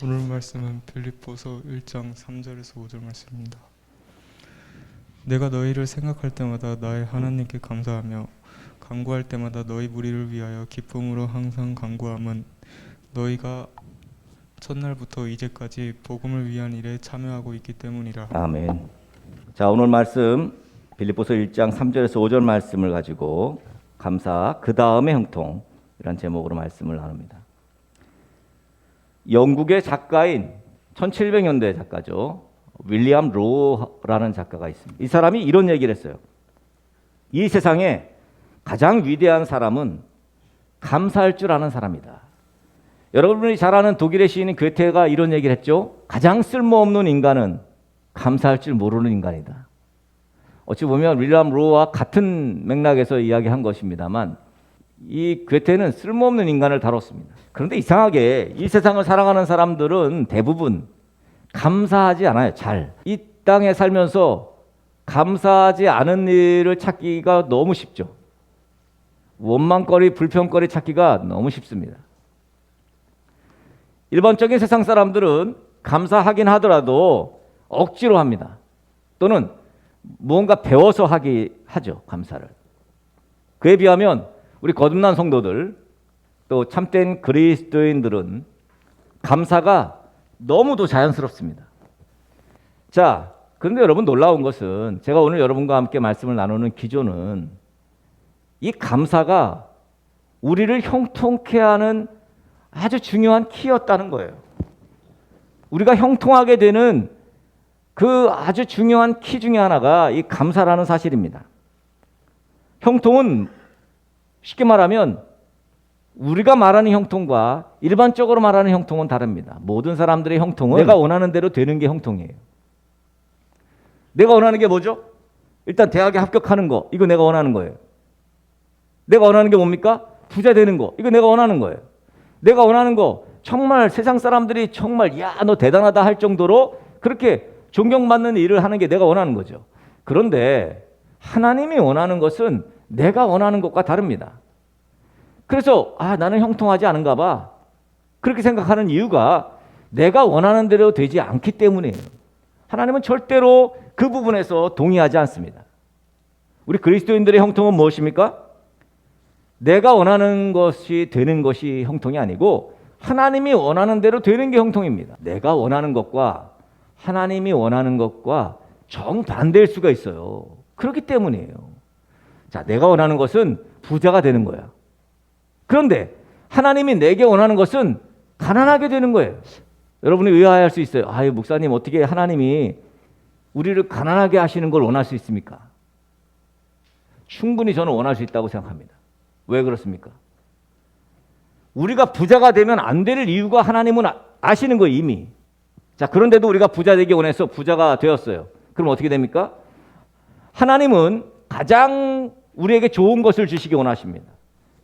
오늘 말씀은 빌립보서 1장 3절에서 5절 말씀입니다. 내가 너희를 생각할 때마다 나의 하나님께 감사하며 간구할 때마다 너희 무리를 위하여 기쁨으로 항상 간구함은 너희가 첫날부터 이제까지 복음을 위한 일에 참여하고 있기 때문이라. 아멘. 자, 오늘 말씀 빌립보서 1장 3절에서 5절 말씀을 가지고 감사 그 다음에 형통이란 제목으로 말씀을 나눕니다. 영국의 작가인 1700년대 작가죠. 윌리엄 로라는 작가가 있습니다. 이 사람이 이런 얘기를 했어요. 이 세상에 가장 위대한 사람은 감사할 줄 아는 사람이다. 여러분이 잘 아는 독일의 시인인 괴테가 이런 얘기를 했죠. 가장 쓸모없는 인간은 감사할 줄 모르는 인간이다. 어찌 보면 윌리엄 로와 같은 맥락에서 이야기한 것입니다만 이 괴테는 쓸모없는 인간을 다뤘습니다. 그런데 이상하게 이 세상을 살아가는 사람들은 대부분 감사하지 않아요. 잘. 이 땅에 살면서 감사하지 않은 일을 찾기가 너무 쉽죠. 원망거리, 불평거리 찾기가 너무 쉽습니다. 일반적인 세상 사람들은 감사하긴 하더라도 억지로 합니다. 또는 무언가 배워서 하기 하죠. 감사를. 그에 비하면 우리 거듭난 성도들 또 참된 그리스도인들은 감사가 너무도 자연스럽습니다. 자, 그런데 여러분 놀라운 것은 제가 오늘 여러분과 함께 말씀을 나누는 기조는 이 감사가 우리를 형통케 하는 아주 중요한 키였다는 거예요. 우리가 형통하게 되는 그 아주 중요한 키 중에 하나가 이 감사라는 사실입니다. 형통은 쉽게 말하면 우리가 말하는 형통과 일반적으로 말하는 형통은 다릅니다. 모든 사람들의 형통은 내가 원하는 대로 되는 게 형통이에요. 내가 원하는 게 뭐죠? 일단 대학에 합격하는 거, 이거 내가 원하는 거예요. 내가 원하는 게 뭡니까? 부자 되는 거, 이거 내가 원하는 거예요. 내가 원하는 거, 정말 세상 사람들이 정말 야, 너 대단하다 할 정도로 그렇게 존경받는 일을 하는 게 내가 원하는 거죠. 그런데 하나님이 원하는 것은 내가 원하는 것과 다릅니다. 그래서 아 나는 형통하지 않은가 봐 그렇게 생각하는 이유가 내가 원하는 대로 되지 않기 때문이에요. 하나님은 절대로 그 부분에서 동의하지 않습니다. 우리 그리스도인들의 형통은 무엇입니까? 내가 원하는 것이 되는 것이 형통이 아니고 하나님이 원하는 대로 되는 게 형통입니다. 내가 원하는 것과 하나님이 원하는 것과 정반대일 수가 있어요. 그렇기 때문이에요. 자, 내가 원하는 것은 부자가 되는 거야. 그런데 하나님이 내게 원하는 것은 가난하게 되는 거예요. 여러분이 의아해할 수 있어요. 아유, 목사님 어떻게 하나님이 우리를 가난하게 하시는 걸 원할 수 있습니까? 충분히 저는 원할 수 있다고 생각합니다. 왜 그렇습니까? 우리가 부자가 되면 안 될 이유가 하나님은 아- 아시는 거예요, 이미. 자, 그런데도 우리가 부자 되기 원해서 부자가 되었어요. 그럼 어떻게 됩니까? 하나님은 가장 우리에게 좋은 것을 주시기 원하십니다.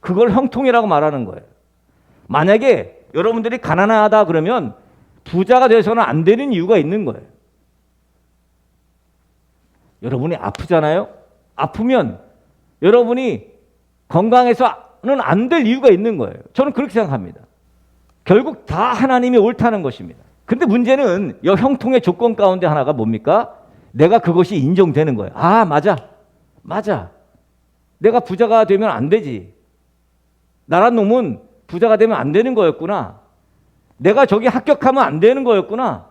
그걸 형통이라고 말하는 거예요. 만약에 여러분들이 가난하다 그러면 부자가 돼서는 안 되는 이유가 있는 거예요. 여러분이 아프잖아요? 아프면 여러분이 건강해서는 안 될 이유가 있는 거예요. 저는 그렇게 생각합니다. 결국 다 하나님이 옳다는 것입니다. 근데 문제는 이 형통의 조건 가운데 하나가 뭡니까? 내가 그것이 인정되는 거예요. 아, 맞아. 맞아. 내가 부자가 되면 안 되지. 나란 놈은 부자가 되면 안 되는 거였구나. 내가 저기 합격하면 안 되는 거였구나.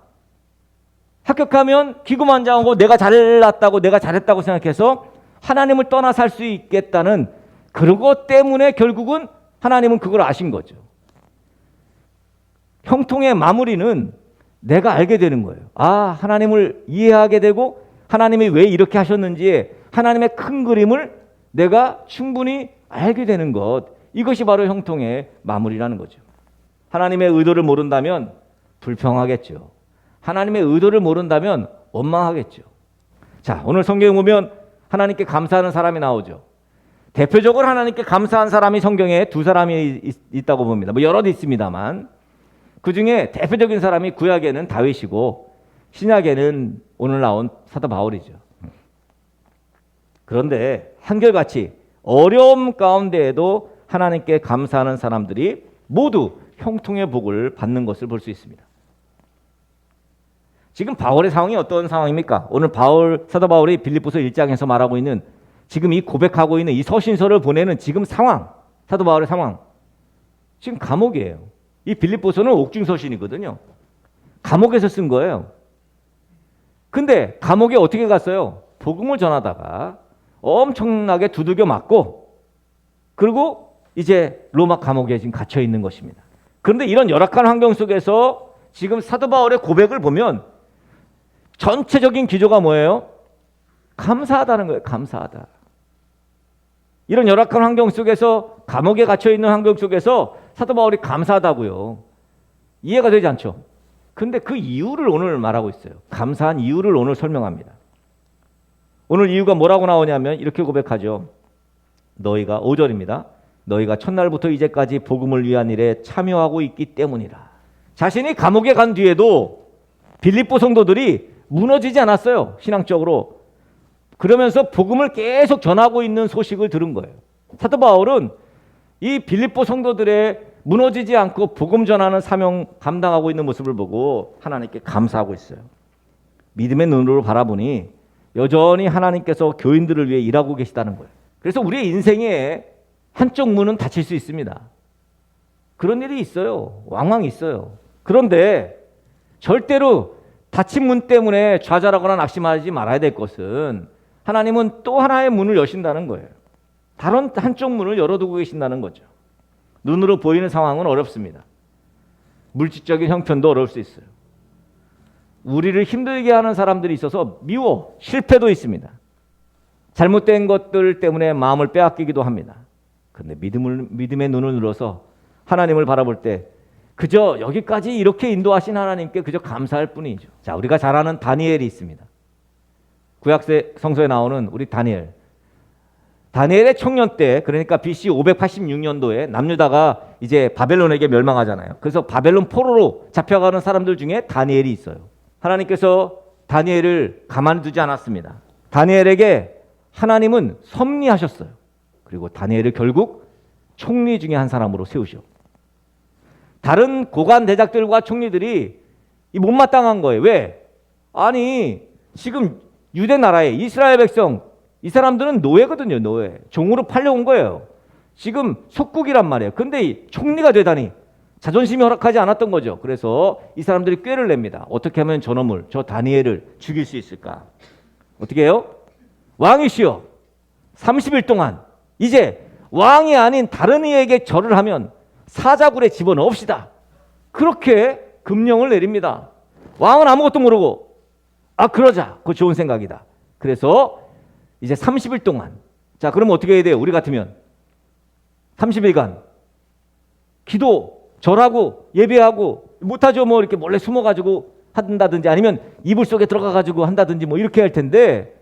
합격하면 기고만장하고 내가 잘났다고 내가 잘했다고 생각해서 하나님을 떠나 살 수 있겠다는 그것 때문에 결국은 하나님은 그걸 아신 거죠. 형통의 마무리는 내가 알게 되는 거예요. 아, 하나님을 이해하게 되고 하나님이 왜 이렇게 하셨는지 하나님의 큰 그림을 내가 충분히 알게 되는 것. 이것이 바로 형통의 마무리라는 거죠. 하나님의 의도를 모른다면 불평하겠죠. 하나님의 의도를 모른다면 원망하겠죠. 자, 오늘 성경에 보면 하나님께 감사하는 사람이 나오죠. 대표적으로 하나님께 감사한 사람이 성경에 두 사람이 있, 있다고 봅니다. 뭐 여럿 있습니다만 그 중에 대표적인 사람이 구약에는 다윗이고 신약에는 오늘 나온 사도 바울이죠. 그런데 한결같이 어려움 가운데에도 하나님께 감사하는 사람들이 모두 형통의 복을 받는 것을 볼 수 있습니다. 지금 바울의 상황이 어떤 상황입니까? 오늘 바울 사도 바울이 빌립보서 1장에서 말하고 있는 지금 이 고백하고 있는 이 서신서를 보내는 지금 상황, 사도 바울의 상황. 지금 감옥이에요. 이 빌립보서는 옥중 서신이거든요. 감옥에서 쓴 거예요. 근데 감옥에 어떻게 갔어요? 복음을 전하다가 엄청나게 두들겨 맞고 그리고 이제 로마 감옥에 지금 갇혀 있는 것입니다. 그런데 이런 열악한 환경 속에서 지금 사도 바울의 고백을 보면 전체적인 기조가 뭐예요? 감사하다는 거예요. 감사하다. 이런 열악한 환경 속에서 감옥에 갇혀 있는 환경 속에서 사도 바울이 감사하다고요. 이해가 되지 않죠? 근데 그 이유를 오늘 말하고 있어요. 감사한 이유를 오늘 설명합니다. 오늘 이유가 뭐라고 나오냐면 이렇게 고백하죠. 너희가 5절입니다. 너희가 첫날부터 이제까지 복음을 위한 일에 참여하고 있기 때문이라. 자신이 감옥에 간 뒤에도 빌립보 성도들이 무너지지 않았어요. 신앙적으로. 그러면서 복음을 계속 전하고 있는 소식을 들은 거예요. 사도 바울은 이 빌립보 성도들의 무너지지 않고 복음 전하는 사명 감당하고 있는 모습을 보고 하나님께 감사하고 있어요. 믿음의 눈으로 바라보니 여전히 하나님께서 교인들을 위해 일하고 계시다는 거예요. 그래서 우리의 인생에 한쪽 문은 닫힐 수 있습니다. 그런 일이 있어요. 왕왕 있어요. 그런데 절대로 닫힌 문 때문에 좌절하거나 낙심하지 말아야 될 것은 하나님은 또 하나의 문을 여신다는 거예요. 다른 한쪽 문을 열어두고 계신다는 거죠. 눈으로 보이는 상황은 어렵습니다. 물질적인 형편도 어려울 수 있어요. 우리를 힘들게 하는 사람들이 있어서 미워, 실패도 있습니다. 잘못된 것들 때문에 마음을 빼앗기기도 합니다. 그런데 믿음을, 믿음의 눈을 눌러서 하나님을 바라볼 때 그저 여기까지 이렇게 인도하신 하나님께 그저 감사할 뿐이죠. 자, 우리가 잘 아는 다니엘이 있습니다. 구약세 성서에 나오는 우리 다니엘. 다니엘의 청년 때 그러니까 BC 586년도에 남유다가 이제 바벨론에게 멸망하잖아요. 그래서 바벨론 포로로 잡혀가는 사람들 중에 다니엘이 있어요. 하나님께서 다니엘을 가만두지 않았습니다. 다니엘에게 하나님은 섭리하셨어요. 그리고 다니엘을 결국 총리 중에 한 사람으로 세우셔. 다른 고관 대작들과 총리들이 이 못마땅한 거예요. 왜? 아니 지금 유대 나라에 이스라엘 백성 이 사람들은 노예거든요. 노예. 종으로 팔려온 거예요. 지금 속국이란 말이에요. 근데 이 총리가 되다니 자존심이 허락하지 않았던 거죠. 그래서 이 사람들이 꾀를 냅니다. 어떻게 하면 저놈을 저 다니엘을 죽일 수 있을까? 어떻게 해요? 왕이시여 30일 동안 이제 왕이 아닌 다른 이에게 절을 하면 사자굴에 집어넣읍시다. 그렇게 금령을 내립니다. 왕은 아무것도 모르고 아 그러자. 그거 좋은 생각이다. 그래서 이제 30일 동안 자 그러면 어떻게 해야 돼요? 우리 같으면 30일간 기도 절하고 예배하고 못하죠 뭐 이렇게 몰래 숨어가지고 한다든지 아니면 이불 속에 들어가가지고 한다든지 뭐 이렇게 할 텐데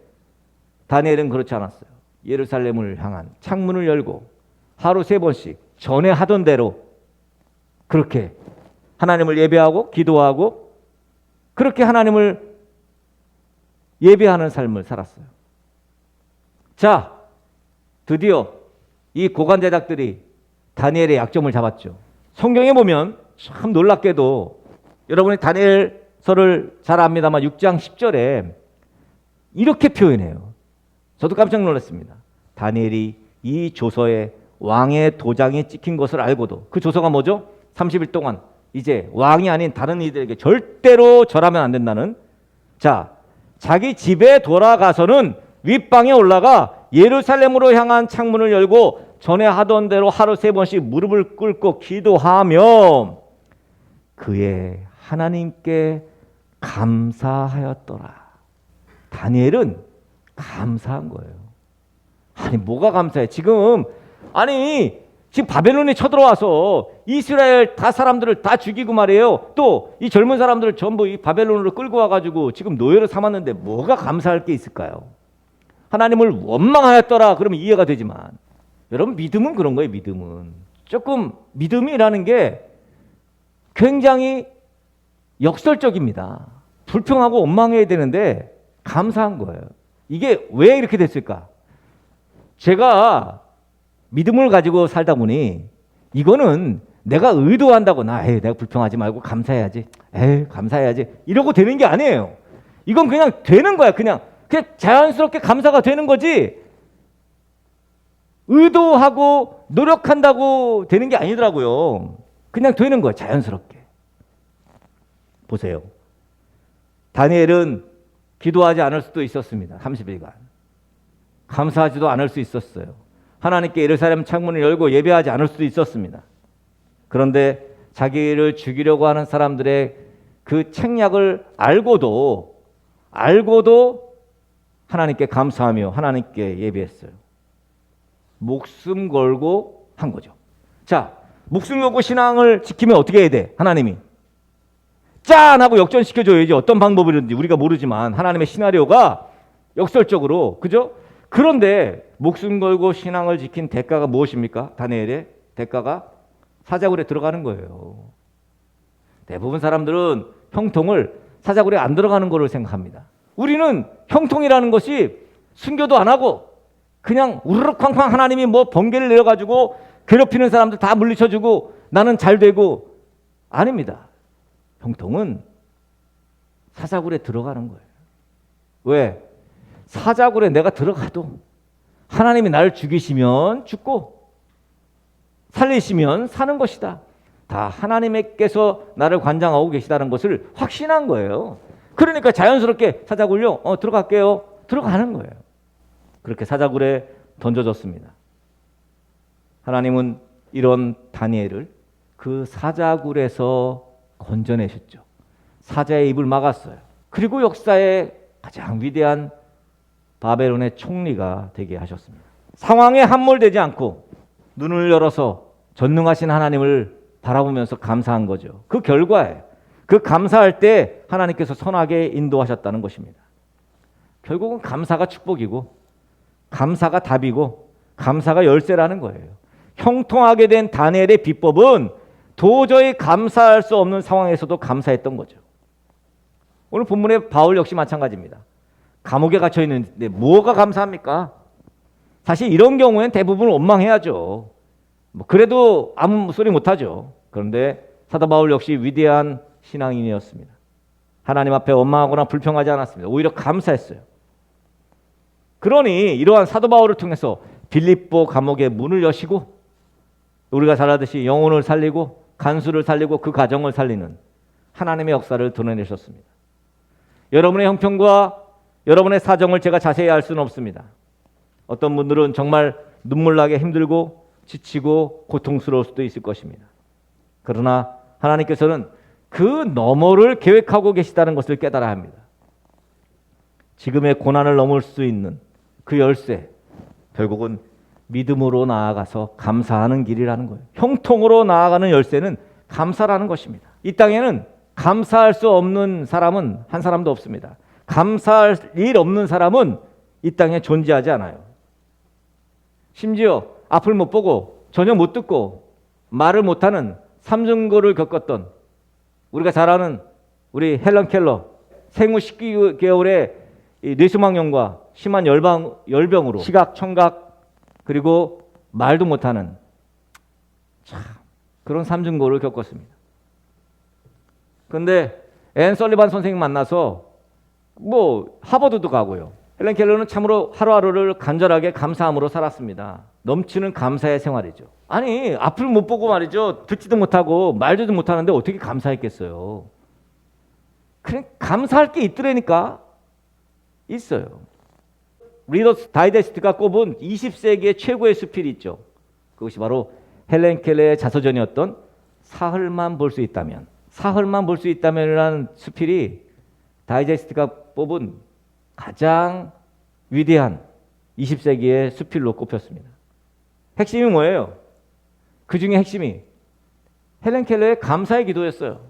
다니엘은 그렇지 않았어요. 예루살렘을 향한 창문을 열고 하루 세 번씩 전에 하던 대로 그렇게 하나님을 예배하고 기도하고 그렇게 하나님을 예배하는 삶을 살았어요. 자, 드디어 이 고관 대작들이 다니엘의 약점을 잡았죠. 성경에 보면 참 놀랍게도 여러분이 다니엘서를 잘 압니다만 6장 10절에 이렇게 표현해요. 저도 깜짝 놀랐습니다. 다니엘이 이 조서에 왕의 도장이 찍힌 것을 알고도 그 조서가 뭐죠? 30일 동안 이제 왕이 아닌 다른 이들에게 절대로 절하면 안 된다는 자, 자기 집에 돌아가서는 윗방에 올라가 예루살렘으로 향한 창문을 열고 전에 하던 대로 하루 세 번씩 무릎을 꿇고 기도하며 그의 하나님께 감사하였더라. 다니엘은 감사한 거예요. 아니 뭐가 감사해? 지금 아니 지금 바벨론이 쳐들어와서 이스라엘 다 사람들을 다 죽이고 말이에요. 또 이 젊은 사람들을 전부 이 바벨론으로 끌고 와가지고 지금 노예로 삼았는데 뭐가 감사할 게 있을까요? 하나님을 원망하였더라. 그러면 이해가 되지만 여러분 믿음은 그런 거예요. 믿음은 조금 믿음이라는 게 굉장히 역설적입니다. 불평하고 원망해야 되는데 감사한 거예요. 이게 왜 이렇게 됐을까? 제가 믿음을 가지고 살다 보니 이거는 내가 의도한다고 나 에이, 내가 불평하지 말고 감사해야지. 에이, 감사해야지. 이러고 되는 게 아니에요. 이건 그냥 되는 거야. 그냥 그냥 자연스럽게 감사가 되는 거지. 의도하고 노력한다고 되는 게 아니더라고요. 그냥 되는 거야. 자연스럽게. 보세요. 다니엘은 기도하지 않을 수도 있었습니다. 30일간. 감사하지도 않을 수 있었어요. 하나님께 예루살렘 창문을 열고 예배하지 않을 수도 있었습니다. 그런데 자기를 죽이려고 하는 사람들의 그 책략을 알고도 알고도 하나님께 감사하며 하나님께 예배했어요. 목숨 걸고 한 거죠. 자, 목숨 걸고 신앙을 지키면 어떻게 해야 돼? 하나님이 짠 하고 역전시켜줘야지 어떤 방법이든지 우리가 모르지만 하나님의 시나리오가 역설적으로 그죠? 그런데 목숨 걸고 신앙을 지킨 대가가 무엇입니까? 다니엘의 대가가 사자굴에 들어가는 거예요. 대부분 사람들은 형통을 사자굴에 안 들어가는 거로 생각합니다. 우리는 형통이라는 것이 순교도 안 하고 그냥 우르르 쾅쾅 하나님이 뭐 번개를 내려가지고 괴롭히는 사람들 다 물리쳐주고 나는 잘 되고 아닙니다. 형통은 사자굴에 들어가는 거예요. 왜? 사자굴에 내가 들어가도 하나님이 나를 죽이시면 죽고 살리시면 사는 것이다. 다 하나님께서 나를 관장하고 계시다는 것을 확신한 거예요. 그러니까 자연스럽게 사자굴요, 어, 들어갈게요. 들어가는 거예요. 그렇게 사자굴에 던져졌습니다. 하나님은 이런 다니엘을 그 사자굴에서 건져내셨죠. 사자의 입을 막았어요. 그리고 역사의 가장 위대한 바벨론의 총리가 되게 하셨습니다. 상황에 함몰되지 않고 눈을 열어서 전능하신 하나님을 바라보면서 감사한 거죠. 그 결과에 그 감사할 때 하나님께서 선하게 인도하셨다는 것입니다. 결국은 감사가 축복이고 감사가 답이고 감사가 열쇠라는 거예요. 형통하게 된 다니엘의 비법은 도저히 감사할 수 없는 상황에서도 감사했던 거죠. 오늘 본문의 바울 역시 마찬가지입니다. 감옥에 갇혀 있는데 뭐가 감사합니까? 사실 이런 경우엔 대부분 원망해야죠. 뭐 그래도 아무 소리 못 하죠. 그런데 사도 바울 역시 위대한 신앙인이었습니다. 하나님 앞에 원망하거나 불평하지 않았습니다. 오히려 감사했어요. 그러니 이러한 사도 바울을 통해서 빌립보 감옥의 문을 여시고 우리가 잘 아듯이 영혼을 살리고 간수를 살리고 그 가정을 살리는 하나님의 역사를 드러내셨습니다. 여러분의 형편과 여러분의 사정을 제가 자세히 알 수는 없습니다. 어떤 분들은 정말 눈물 나게 힘들고 지치고 고통스러울 수도 있을 것입니다. 그러나 하나님께서는 그 너머를 계획하고 계시다는 것을 깨달아야 합니다. 지금의 고난을 넘을 수 있는 그 열쇠, 결국은 믿음으로 나아가서 감사하는 길이라는 거예요. 형통으로 나아가는 열쇠는 감사라는 것입니다. 이 땅에는 감사할 수 없는 사람은 한 사람도 없습니다. 감사할 일 없는 사람은 이 땅에 존재하지 않아요. 심지어 앞을 못 보고 전혀 못 듣고 말을 못하는 삼중고를 겪었던 우리가 잘 아는 우리 헬런 켈러 생후 10개월의 뇌수막염과 심한 열방, 열병으로 시각, 청각 그리고 말도 못하는 참 그런 삼중고를 겪었습니다. 그런데 앤 설리반 선생님 만나서 뭐 하버드도 가고요. 헬렌 켈러는 참으로 하루하루를 간절하게 감사함으로 살았습니다. 넘치는 감사의 생활이죠. 아니 앞을 못 보고 말이죠. 듣지도 못하고 말도 못 하는데 어떻게 감사했겠어요. 그냥 감사할 게 있더라니까 있어요. 리더스 다이제스트가 꼽은 20세기의 최고의 수필이 있죠. 그것이 바로 헬렌 켈러의 자서전이었던 사흘만 볼 수 있다면 사흘만 볼 수 있다면이라는 수필이 다이제스트가 뽑은 가장 위대한 20세기의 수필로 꼽혔습니다. 핵심이 뭐예요? 그 중에 핵심이 헬렌 켈러의 감사의 기도였어요.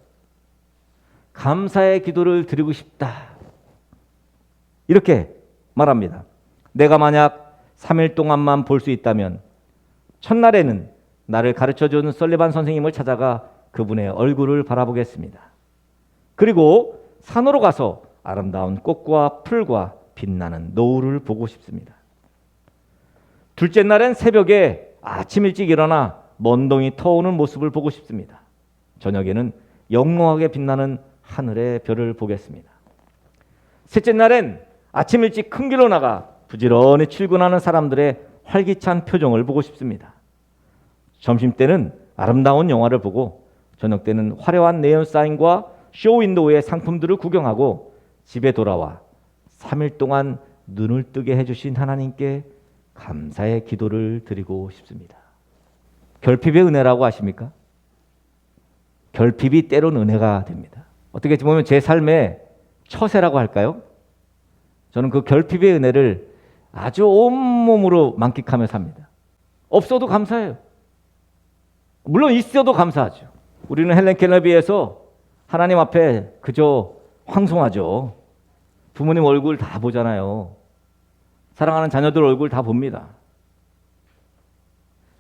감사의 기도를 드리고 싶다. 이렇게 말합니다. 내가 만약 3일 동안만 볼 수 있다면 첫날에는 나를 가르쳐 주는 설레반 선생님을 찾아가 그분의 얼굴을 바라보겠습니다. 그리고 산으로 가서 아름다운 꽃과 풀과 빛나는 노을을 보고 싶습니다. 둘째 날엔 새벽에 아침 일찍 일어나 먼동이 터오는 모습을 보고 싶습니다. 저녁에는 영롱하게 빛나는 하늘의 별을 보겠습니다. 셋째 날엔 아침 일찍 큰 길로 나가 부지런히 출근하는 사람들의 활기찬 표정을 보고 싶습니다. 점심 때는 아름다운 영화를 보고 저녁 때는 화려한 네온 사인과 쇼 윈도우의 상품들을 구경하고 집에 돌아와 3일 동안 눈을 뜨게 해주신 하나님께 감사의 기도를 드리고 싶습니다. 결핍의 은혜라고 아십니까? 결핍이 때론 은혜가 됩니다. 어떻게 보면 제 삶의 처세라고 할까요? 저는 그 결핍의 은혜를 아주 온몸으로 만끽하며 삽니다. 없어도 감사해요. 물론 있어도 감사하죠. 우리는 헬렌 켈러비에서 하나님 앞에 그저 황송하죠. 부모님 얼굴 다 보잖아요. 사랑하는 자녀들 얼굴 다 봅니다.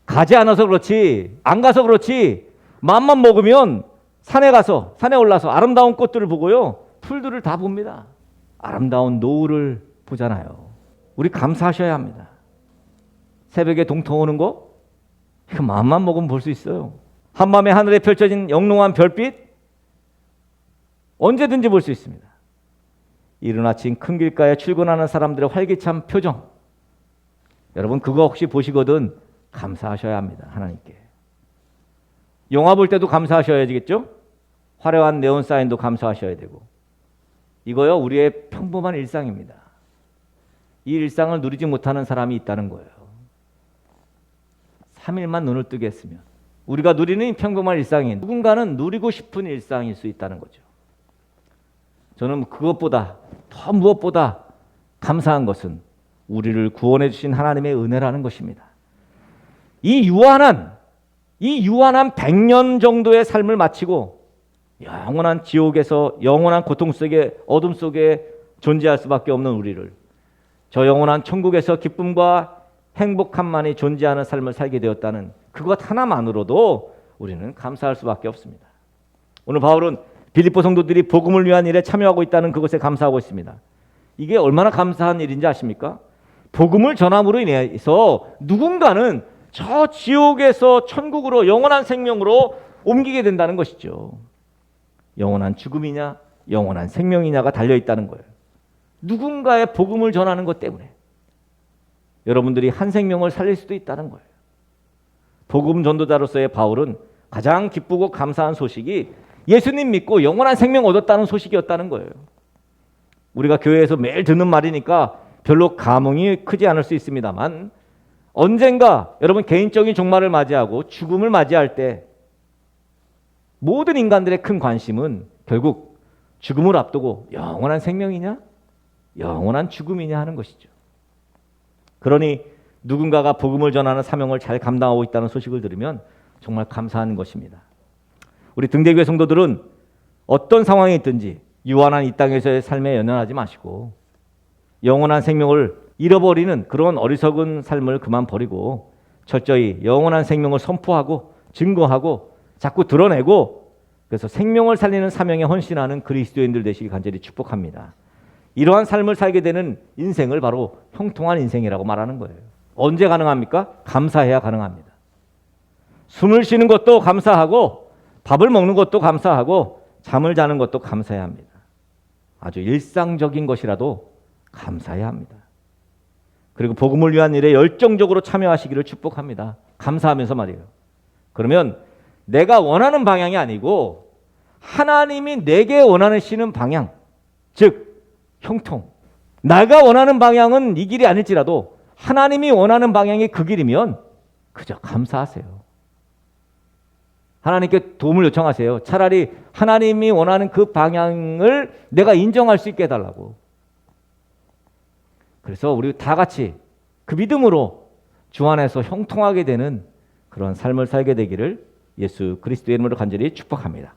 가지 않아서 그렇지, 안 가서 그렇지, 마음만 먹으면 산에 가서, 산에 올라서 아름다운 꽃들을 보고요, 풀들을 다 봅니다. 아름다운 노을을 보잖아요. 우리 감사하셔야 합니다. 새벽에 동터 오는 거, 그 마음만 먹으면 볼 수 있어요. 한밤에 하늘에 펼쳐진 영롱한 별빛, 언제든지 볼 수 있습니다. 이른 아침 큰 길가에 출근하는 사람들의 활기찬 표정. 여러분 그거 혹시 보시거든 감사하셔야 합니다. 하나님께. 영화 볼 때도 감사하셔야겠죠? 화려한 네온 사인도 감사하셔야 되고. 이거요 우리의 평범한 일상입니다. 이 일상을 누리지 못하는 사람이 있다는 거예요. 3일만 눈을 뜨게 했으면 우리가 누리는 이 평범한 일상이 누군가는 누리고 싶은 일상일 수 있다는 거죠. 저는 그것보다 더 무엇보다 감사한 것은 우리를 구원해 주신 하나님의 은혜라는 것입니다. 이 유한한 이 유한한 100년 정도의 삶을 마치고 영원한 지옥에서 영원한 고통 속에 어둠 속에 존재할 수밖에 없는 우리를 저 영원한 천국에서 기쁨과 행복함만이 존재하는 삶을 살게 되었다는 그것 하나만으로도 우리는 감사할 수밖에 없습니다. 오늘 바울은 빌립보 성도들이 복음을 위한 일에 참여하고 있다는 그것에 감사하고 있습니다. 이게 얼마나 감사한 일인지 아십니까? 복음을 전함으로 인해서 누군가는 저 지옥에서 천국으로 영원한 생명으로 옮기게 된다는 것이죠. 영원한 죽음이냐, 영원한 생명이냐가 달려 있다는 거예요. 누군가의 복음을 전하는 것 때문에 여러분들이 한 생명을 살릴 수도 있다는 거예요. 복음 전도자로서의 바울은 가장 기쁘고 감사한 소식이 예수님 믿고 영원한 생명 얻었다는 소식이었다는 거예요. 우리가 교회에서 매일 듣는 말이니까 별로 감흥이 크지 않을 수 있습니다만 언젠가 여러분 개인적인 종말을 맞이하고 죽음을 맞이할 때 모든 인간들의 큰 관심은 결국 죽음을 앞두고 영원한 생명이냐 영원한 죽음이냐 하는 것이죠. 그러니 누군가가 복음을 전하는 사명을 잘 감당하고 있다는 소식을 들으면 정말 감사한 것입니다. 우리 등대교회 성도들은 어떤 상황이 있든지 유한한 이 땅에서의 삶에 연연하지 마시고 영원한 생명을 잃어버리는 그런 어리석은 삶을 그만 버리고 철저히 영원한 생명을 선포하고 증거하고 자꾸 드러내고 그래서 생명을 살리는 사명에 헌신하는 그리스도인들 되시기 간절히 축복합니다. 이러한 삶을 살게 되는 인생을 바로 형통한 인생이라고 말하는 거예요. 언제 가능합니까? 감사해야 가능합니다. 숨을 쉬는 것도 감사하고 밥을 먹는 것도 감사하고 잠을 자는 것도 감사해야 합니다. 아주 일상적인 것이라도 감사해야 합니다. 그리고 복음을 위한 일에 열정적으로 참여하시기를 축복합니다. 감사하면서 말이에요. 그러면 내가 원하는 방향이 아니고 하나님이 내게 원하시는 방향, 즉 형통. 내가 원하는 방향은 이 길이 아닐지라도 하나님이 원하는 방향이 그 길이면 그저 감사하세요. 하나님께 도움을 요청하세요. 차라리 하나님이 원하는 그 방향을 내가 인정할 수 있게 해달라고. 그래서 우리 다 같이 그 믿음으로 주 안에서 형통하게 되는 그런 삶을 살게 되기를 예수 그리스도의 이름으로 간절히 축복합니다.